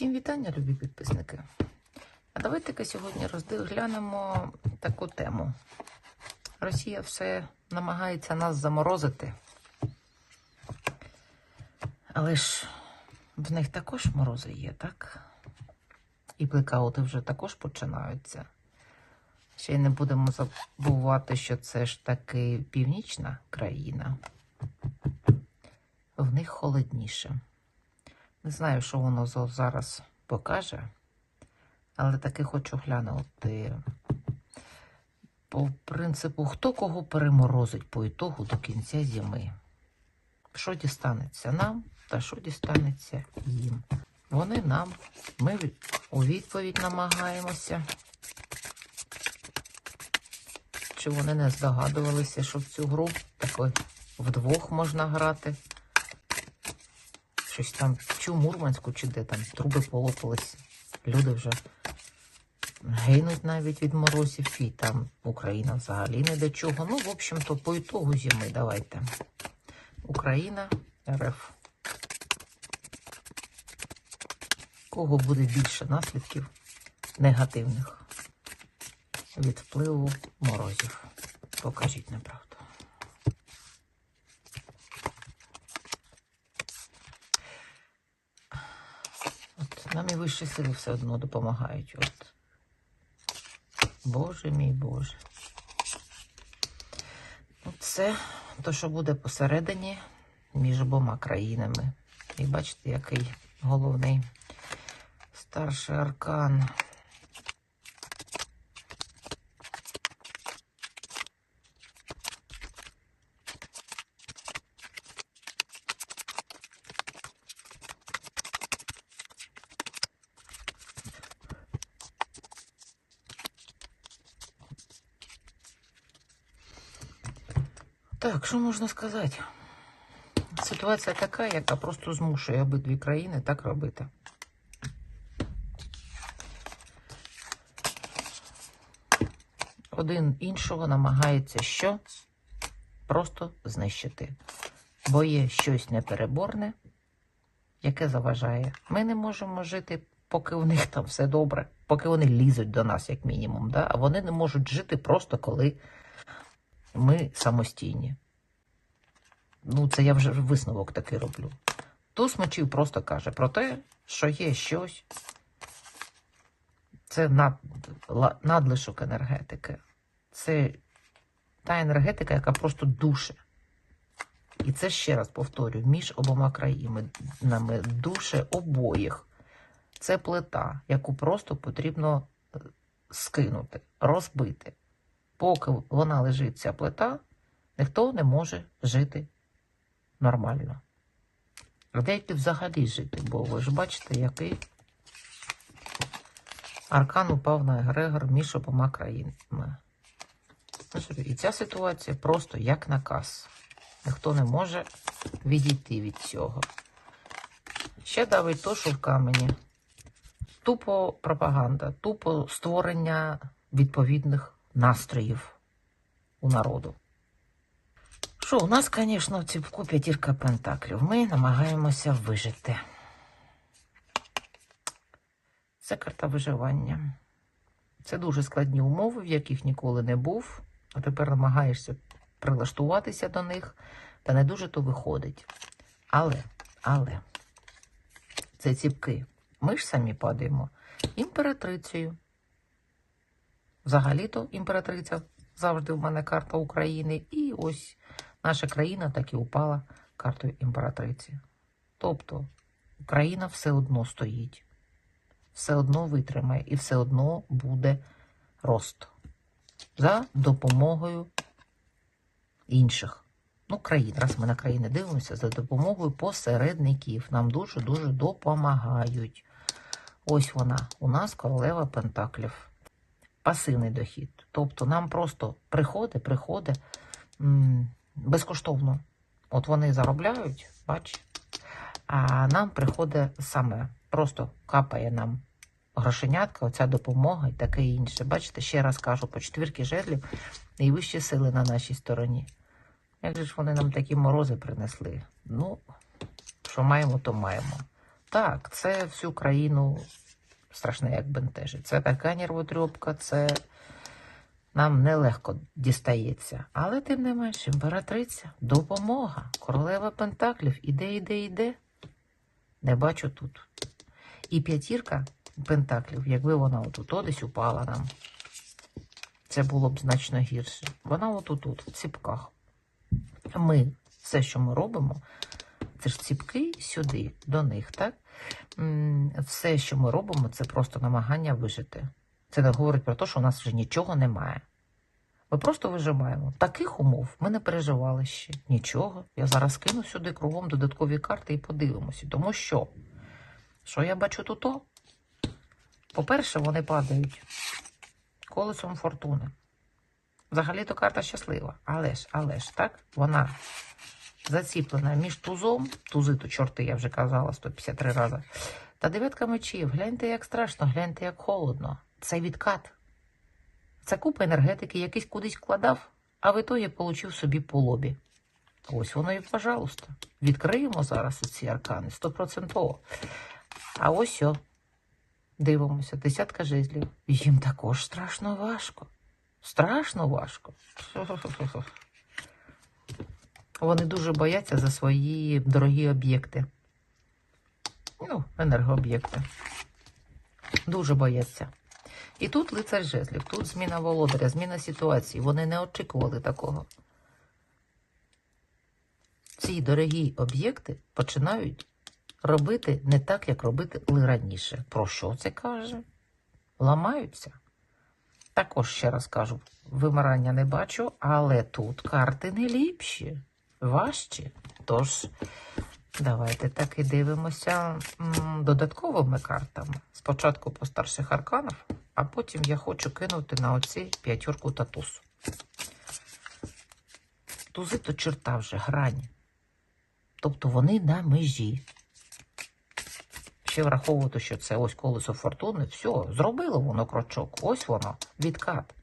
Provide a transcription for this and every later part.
Всім вітання, любі підписники. А давайте-ка сьогодні розглянемо таку тему. Росія все намагається нас заморозити. Але ж в них також морози є, так? І блекаути вже також починаються. Ще й не будемо забувати, що це ж таки північна країна. В них холодніше. Не знаю, що воно зараз покаже, але таки хочу глянути. По принципу, хто кого переморозить по ітогу до кінця зими. Що дістанеться нам та що дістанеться їм. Вони нам, ми у відповідь намагаємося. Чи вони не здогадувалися, що в цю гру такої вдвох можна грати? Щось там, чи в Мурманську, чи де там труби полопались. Люди вже гинуть навіть від морозів, і там Україна взагалі не до чого. Ну, в общем-то, по ітогу зими давайте. Україна, РФ. Кого буде більше наслідків негативних від впливу морозів? Покажіть неправду. От нам і вищі сили все одно допомагають. От. Боже мій Боже. Це то, що буде посередині між обома країнами. І бачите, який головний старший аркан. Так, що можна сказати? Ситуація така, яка просто змушує обидві країни так робити. Один іншого намагається що? Просто знищити. Бо є щось непереборне, яке заважає. Ми не можемо жити, поки у них там все добре, поки вони лізуть до нас, як мінімум. Да? А вони не можуть жити просто коли ми самостійні. Ну, це я вже висновок такий роблю. Туз мечів просто каже про те, що є щось. Це над, надлишок енергетики. Це та енергетика, яка просто душе. І це ще раз повторюю, між обома країнами душе обоїх. Це плита, яку просто потрібно е, скинути, розбити. Поки вона лежить, ця плита, ніхто не може жити нормально. А деякі взагалі жити, бо ви ж бачите, який аркан упав на егрегор між обома країнами. І ця ситуація просто як наказ. Ніхто не може відійти від цього. Ще давить то, що в камені. Тупо пропаганда, тупо створення відповідних настроїв у народу. Що, у нас, звісно, в ціпку п'ятірка пентаклів. Ми намагаємося вижити. Це карта виживання. Це дуже складні умови, в яких ніколи не був, а тепер намагаєшся прилаштуватися до них, та не дуже то виходить. Але, але, це ціпки. Ми ж самі падаємо імператрицею. Взагалі-то імператриця завжди в мене карта України. І ось наша країна так і упала картою імператриці. Тобто Україна все одно стоїть, все одно витримає і все одно буде рост за допомогою інших. Ну, країн, раз ми на країни дивимося, за допомогою посередників. Нам дуже-дуже допомагають. Ось вона, у нас королева Пентаклів. Пасивний дохід. Тобто нам просто приходить, приходить безкоштовно. От вони заробляють, бач, а нам приходить саме, просто капає нам грошенятка, оця допомога і таке інше. Бачите, ще раз кажу, по четвірки жезлів і вищі сили на нашій стороні. Як же ж вони нам такі морози принесли? Ну, що маємо, то маємо. Так, це всю країну страшне, як бентежить. Це така нервотрьопка, це нам нелегко дістається. Але тим не менш, імператриця, допомога, королева Пентаклів, іде, іде, іде. Не бачу тут. І п'ятірка Пентаклів, якби вона отут десь упала нам, це було б значно гірше. Вона отут, в ціпках. Ми, все, що ми робимо, це ж ціпки сюди, до них, так? Все, що ми робимо, це просто намагання вижити. Це не говорить про те, що у нас вже нічого немає. Ми просто вижимаємо. Таких умов ми не переживали ще. Нічого. Я зараз кину сюди кругом додаткові карти і подивимося. Тому що, що я бачу тут? По-перше, вони падають колесом фортуни. Взагалі-то карта щаслива. Але ж, але ж, так, вона заціплена між тузом, тузи то чорти, я вже казала 153 рази, та дев'ятка мечів. Гляньте, як страшно, гляньте, як холодно. Це відкат. Це купа енергетики, якийсь кудись вкладав, а в ітогі получив собі по лобі. Ось воно і, пожалуйста. Відкриємо зараз ці аркани стопроцентово. А ось о. Дивимося, десятка жезлів. Їм також страшно важко. Страшно важко. Вони дуже бояться за свої дорогі об'єкти. Ну, енергооб'єкти. Дуже бояться. І тут лицар жезлів, тут зміна володаря, зміна ситуації. Вони не очікували такого. Ці дорогі об'єкти починають робити не так, як робити раніше. Про що це каже? Ламаються. Також ще раз кажу, вимирання не бачу, але тут карти не ліпші, важчі. Тож, давайте так і дивимося додатковими картами. Спочатку по старших арканах, а потім я хочу кинути на оці п'ятірку та туз. Тузи то черта вже грані. Тобто вони на межі. Ще враховувати, що це ось колесо фортуни. Все, зробило воно крочок. Ось воно, відкат.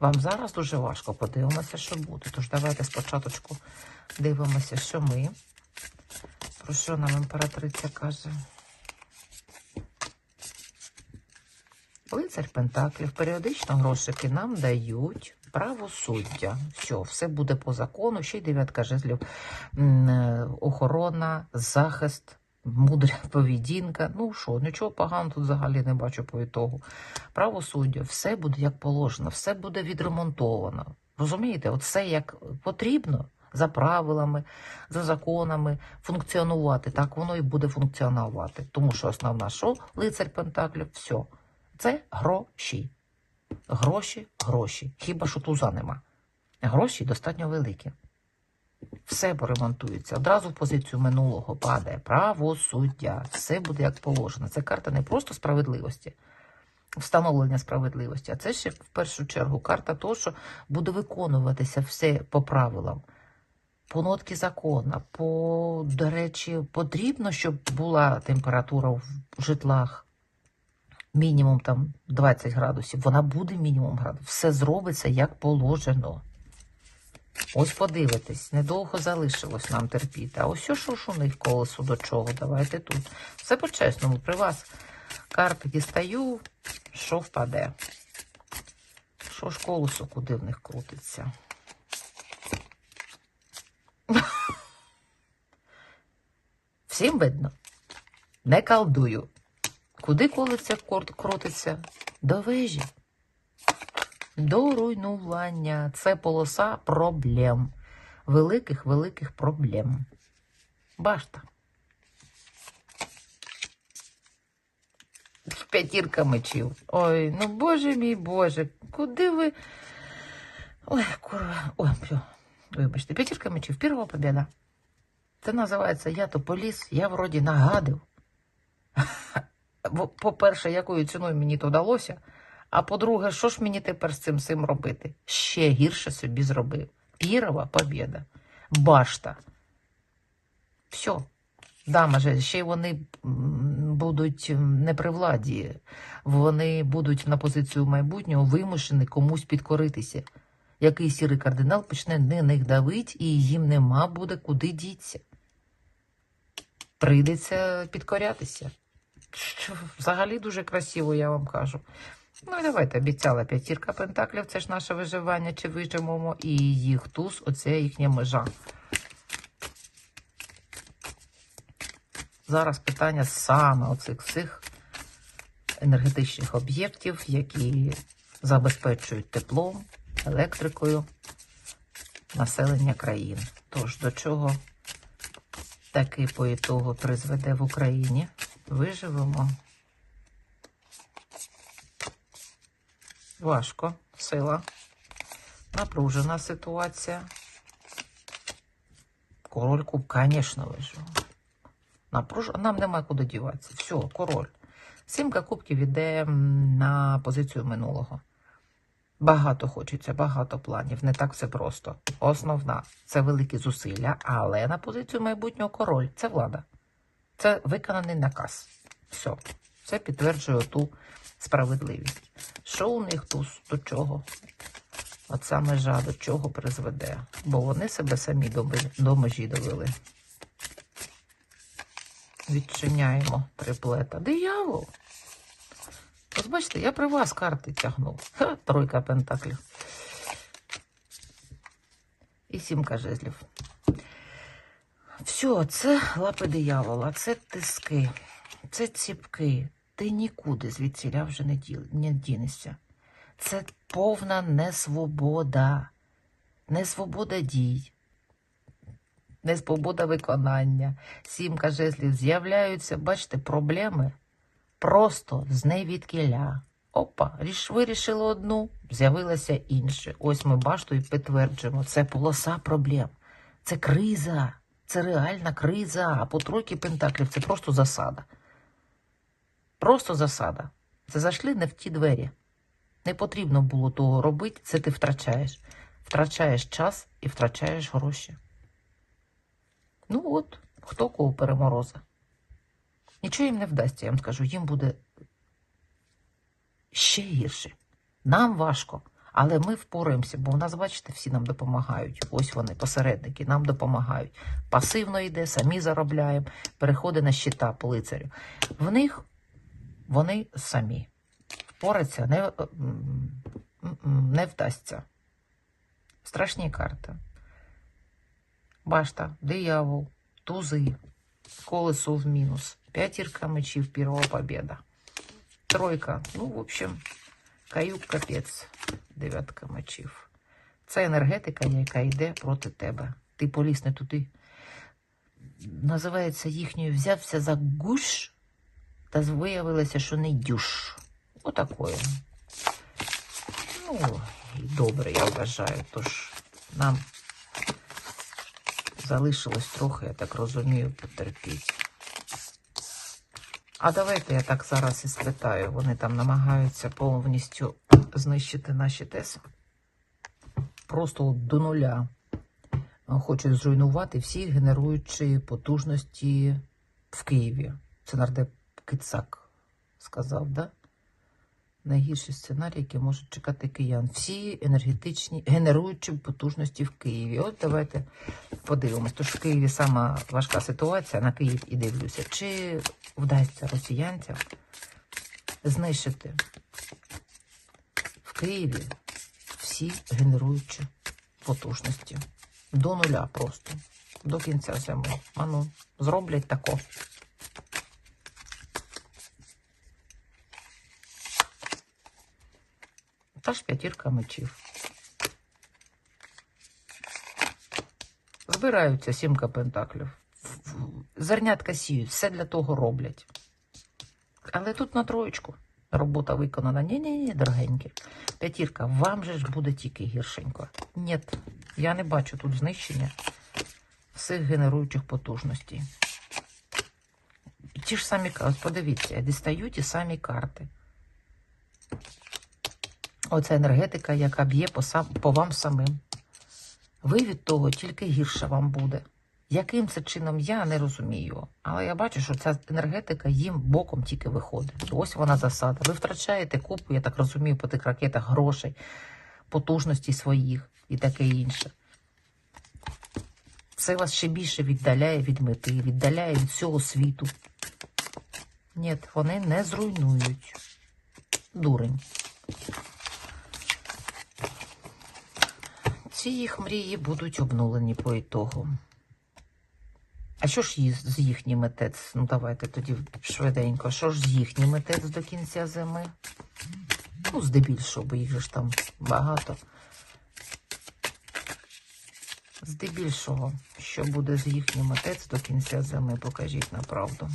Вам зараз дуже важко. Подивимося, що буде. Тож давайте спочатку дивимося, що ми. Про що нам імператриця каже? Лицар Пентаклів. Періодично грошики нам дають правосуддя. Все, все буде по закону. Ще й дев'ятка жезлів. Е, Охорона, захист, мудра поведінка. Ну що, нічого поганого тут взагалі не бачу по ітогу. Правосуддя, все буде як положено, все буде відремонтовано. Розумієте, от все як потрібно. За правилами, за законами функціонувати, так воно і буде функціонувати. Тому що основна що лицар Пентаклів, все. Це гроші. Гроші, гроші. Хіба що туза нема. Гроші достатньо великі. Все поремонтується. Одразу в позицію минулого падає правосуддя. Все буде як положено. Це карта не просто справедливості, встановлення справедливості, а це ще в першу чергу карта того, що буде виконуватися все по правилам. По нотки закона, по, до речі, потрібно, щоб була температура в житлах мінімум там 20 градусів. Вона буде мінімум градусів. Все зробиться як положено. Ось подивитись, недовго залишилось нам терпіти. А ось що ж у них колесо до чого? Давайте тут. Все по-чесному. При вас карти дістаю, що впаде. Що ж колесо, куди в них крутиться? Всім видно. Не колдую. Куди колиться корт крутиться? До вежі. До руйнування. Це полоса проблем. Великих-великих проблем. Башта. П'ятірка мечів. Ой, ну боже мій Боже, куди ви. Ой, курва. Ой, все. Вибачте, п'ятірка мечів, перша победа. Це називається Я то поліз, я вроді нагадив. По-перше, якою ціною мені то вдалося. А по-друге, що ж мені тепер з цим всім робити? Ще гірше собі зробив. Пірова побєда. Башта. Все. Дама же, ще й вони будуть не при владі. Вони будуть на позицію майбутнього вимушені комусь підкоритися. Який сірий кардинал почне на них давить, і їм нема буде куди діться. Прийдеться підкорятися. Що взагалі дуже красиво, я вам кажу. Ну і давайте, обіцяла п'ятірка пентаклів, це ж наше виживання, чи виживемо, і їх туз, оце їхня межа. Зараз питання саме оцих всіх енергетичних об'єктів, які забезпечують теплом, електрикою населення країн. Тож до чого таки по ітогу призведе в Україні? Виживемо. Важко, сила, напружена ситуація. Король куб, звісно, вижив. Напруж... Нам нема куди діватися. Все, король. Сімка кубків іде на позицію минулого. Багато хочеться, багато планів. Не так все просто. Основна це великі зусилля, але на позицію майбутнього король це влада. Це виконаний наказ. Все. Це підтверджує ту справедливість. Що у них тут до чого? Оця межа до чого призведе? Бо вони себе самі до межі довели. Відчиняємо триплета. Диявол! Ось бачите, я при вас карти тягнув. Ха, тройка пентаклів. І сімка жезлів. Все, це лапи диявола, це тиски, це ціпки. Ти нікуди звідсіля вже не, діл, не дінешся. Це повна несвобода, несвобода дій, несвобода виконання. Сімка жезлів з'являються, бачите, проблеми просто з невідкіля. Опа, ріш, вирішили одну, з'явилася інша. Ось ми башту і підтверджуємо. Це полоса проблем. Це криза, це реальна криза. А по тройки пентаклів це просто засада. Просто засада. Це зайшли не в ті двері. Не потрібно було того робити, це ти втрачаєш. Втрачаєш час і втрачаєш гроші. Ну от, хто кого перемороза. Нічого їм не вдасться, я вам скажу, їм буде ще гірше. Нам важко, але ми впораємося, бо в нас, бачите, всі нам допомагають. Ось вони, посередники, нам допомагають. Пасивно йде, самі заробляємо, переходить на щита по лицарю. В них вони самі. Впоратися не, м, не вдасться. Страшні карти. Башта, диявол, тузи, колесо в мінус, п'ятірка мечів, первого победа. Тройка, ну, в общем, каюк капець, дев'ятка мечів. Це енергетика, яка йде проти тебе. Ти поліз не туди. Називається їхньою взявся за гуш, та виявилося, що не дюш. Отакою. Ну, добре, я вважаю. Тож нам залишилось трохи, я так розумію, потерпіти. А давайте я так зараз і спитаю. Вони там намагаються повністю знищити наші ТЕС. Просто до нуля. Хочуть зруйнувати всі генеруючі потужності в Києві. Це нардеп Кицак сказав, да? Найгірший сценарій, який можуть чекати киян. Всі енергетичні генеруючі потужності в Києві. От давайте подивимось. Тож в Києві сама важка ситуація, на Київ і дивлюся. Чи вдасться росіянцям знищити в Києві всі генеруючі потужності? До нуля просто. До кінця зими. Ану, зроблять тако. Та п'ятірка мечів. Збираються сімка пентаклів. Зернятка сіють, все для того роблять. Але тут на троєчку робота виконана. Ні-ні-ні, дорогенькі. П'ятірка, вам же ж буде тільки гіршенько. Ні, я не бачу тут знищення всіх генеруючих потужностей. І Ті ж самі карти, подивіться, я дістаю ті самі карти. Оце енергетика, яка б'є по, сам, по вам самим. Ви від того тільки гірше вам буде. Яким це чином я не розумію. Але я бачу, що ця енергетика їм боком тільки виходить. Ось вона засада. Ви втрачаєте купу, я так розумію, по тих ракетах грошей, потужності своїх і таке інше. Це вас ще більше віддаляє від мети, віддаляє від всього світу. Ні, вони не зруйнують. Дурень. Ці їх мрії будуть обнулені по ітогу. А що ж з їхнім митець? Ну, давайте тоді швиденько. Що ж з їхнім митець до кінця зими? Ну, здебільшого, бо їх ж там багато. Здебільшого, що буде з їхнім митець до кінця зими, покажіть на правду.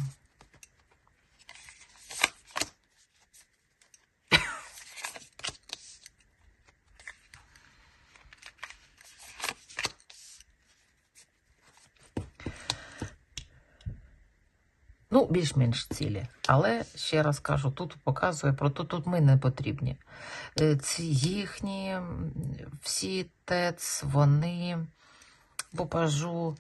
Більш-менш цілі. Але ще раз кажу, тут показує, про то тут ми не потрібні. Е, Ці їхні всі ТЕЦ, вони попажу,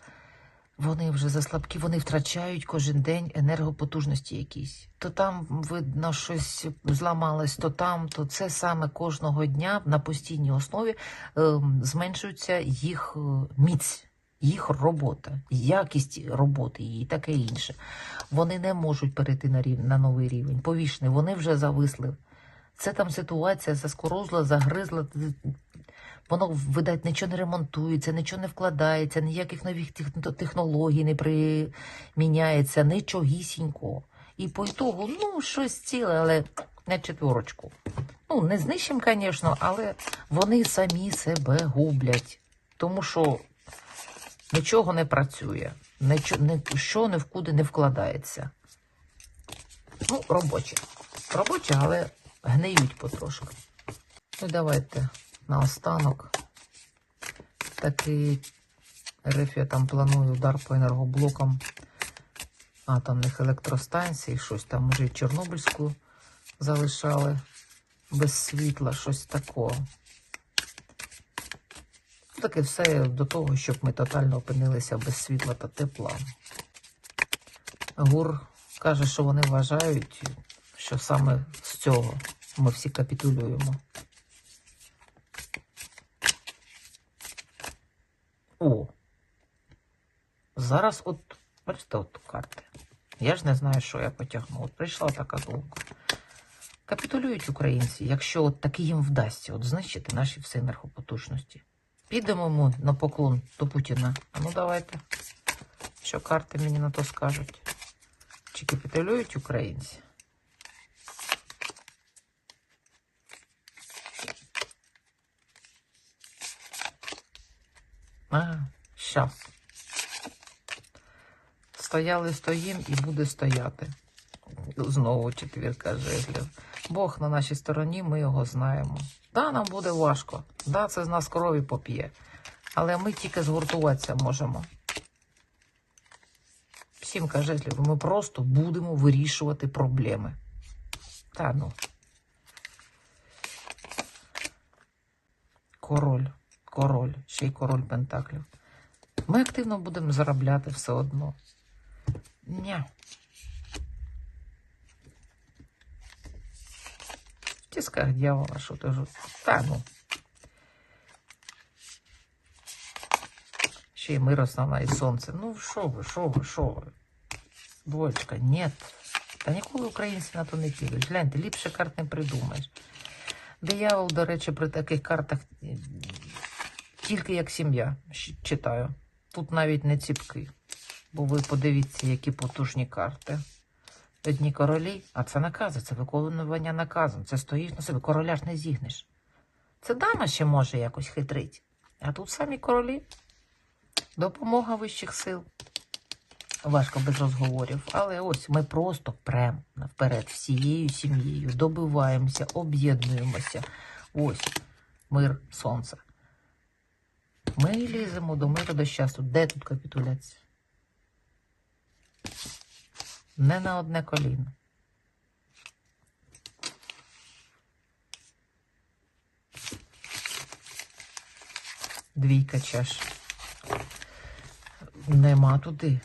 вони вже заслабкі, вони втрачають кожен день енергопотужності якісь. То там, видно, щось зламалось, то там, то це саме кожного дня на постійній основі ем, зменшується їх е, міць, їх робота, якість роботи і таке інше. Вони не можуть перейти на, рів... на новий рівень. Повішне, вони вже зависли. Це там ситуація заскорузла, загризла. Воно, видать, нічого не ремонтується, нічого не вкладається, ніяких нових технологій не приміняється, нічогісінько. І по ітогу, ну, щось ціле, але не четверочку. Ну, не знищим, звісно, але вони самі себе гублять. Тому що нічого не працює, нічого, ні в не вкладається. Ну, робоче. Робоче, але гниють потрошку. Ну, давайте наостанок. Такий РФ я там планую удар по енергоблокам атомних електростанцій, щось там може і Чорнобильську залишали без світла, щось такого. Таке все до того, щоб ми тотально опинилися без світла та тепла. ГУР каже, що вони вважають, що саме з цього ми всі капітулюємо. О! Зараз от, бачите, от карти. Я ж не знаю, що я потягну. От прийшла така думка. Капітулюють українці, якщо от таки їм вдасться от знищити наші всі енергопотужності. Підемо ми на поклон до Путіна. А ну давайте. Що карти мені на то скажуть? Чи капітулюють українці? А, щас. Стояли, стоїм і буде стояти. Знову четвірка жезлів. Бог на нашій стороні, ми його знаємо. Да, нам буде важко. Да, це з нас крові поп'є. Але ми тільки згуртуватися можемо. Сімка жезлів, ми просто будемо вирішувати проблеми. Та ну. Король, король, ще й король Пентаклів. Ми активно будемо заробляти все одно. Ня. В дьявола, що ти ж. Та ну. Ще й мир основна, і сонце. Ну, що ви, що ви, що ви? Двоєчка, ні. Та ніколи українці на то не підуть. Гляньте, ліпше карт не придумаєш. Диявол, до речі, при таких картах тільки як сім'я читаю. Тут навіть не ціпки. Бо ви подивіться, які потужні карти. Одні королі, а це накази, це виконування наказу. Це стоїш на себе, короля ж не зігнеш. Це дама ще може якось хитрить. А тут самі королі. Допомога вищих сил. Важко без розговорів. Але ось ми просто прям вперед всією сім'єю добиваємося, об'єднуємося. Ось мир, сонце. Ми ліземо до миру до щастя. Де тут капітуляція? Не на одне коліно. Двійка чаш. Нема туди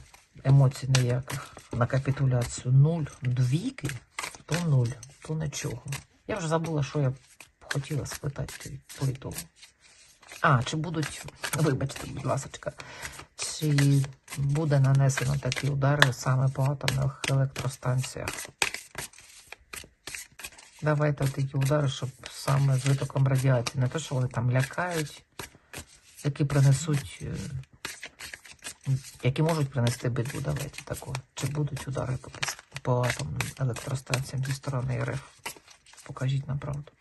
емоцій ніяких на капітуляцію. Нуль. Двійки, то нуль, то нічого. Я вже забула, що я хотіла спитати по ітогу. А, чи будуть, вибачте, будь ласка, чи буде нанесено такі удари саме по атомних електростанціях? Давайте такі удари, щоб саме з витоком радіації. Не те, що вони там лякають, які принесуть, е, які можуть принести біду. Давайте такого. Чи будуть удари по, по атомним електростанціям зі сторони РФ? Покажіть нам правду.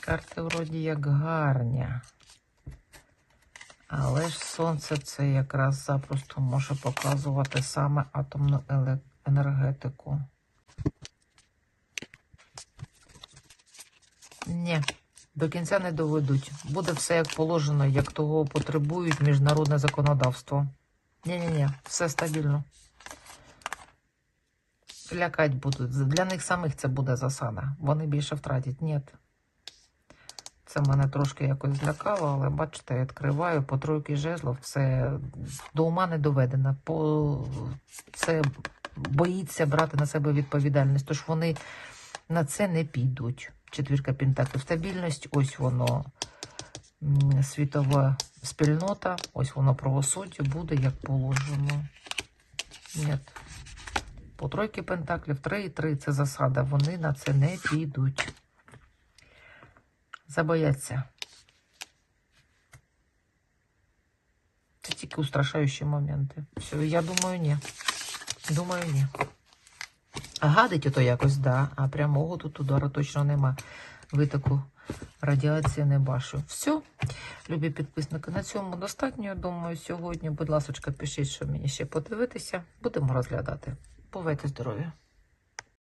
Карти вроді як гарні. Але ж сонце це якраз запросто може показувати саме атомну енергетику. Ні, до кінця не доведуть. Буде все як положено, як того потребують міжнародне законодавство. Ні-ні-ні, все стабільно. Лякать будуть. Для них самих це буде засада. Вони більше втратять. Ні. Це мене трошки якось злякало, але бачите, я відкриваю по тройки жезлов, це до ума не доведено. По... Це боїться брати на себе відповідальність, тож вони на це не підуть. Четвірка пентаклів. Стабільність, ось воно світова спільнота, ось воно правосуддя буде як положено. Ні. По тройки пентаклів, 3 і 3 це засада. Вони на це не підуть. Забояться. Це тільки устрашаючі моменти. Все, я думаю, ні. Думаю, ні. Гадить ото якось, да. А прямого тут удару точно нема. Витоку радіації не бачу. Все, любі підписники, на цьому достатньо. Думаю, сьогодні, будь ласка, пишіть, що мені ще подивитися. Будемо розглядати. Бувайте здорові!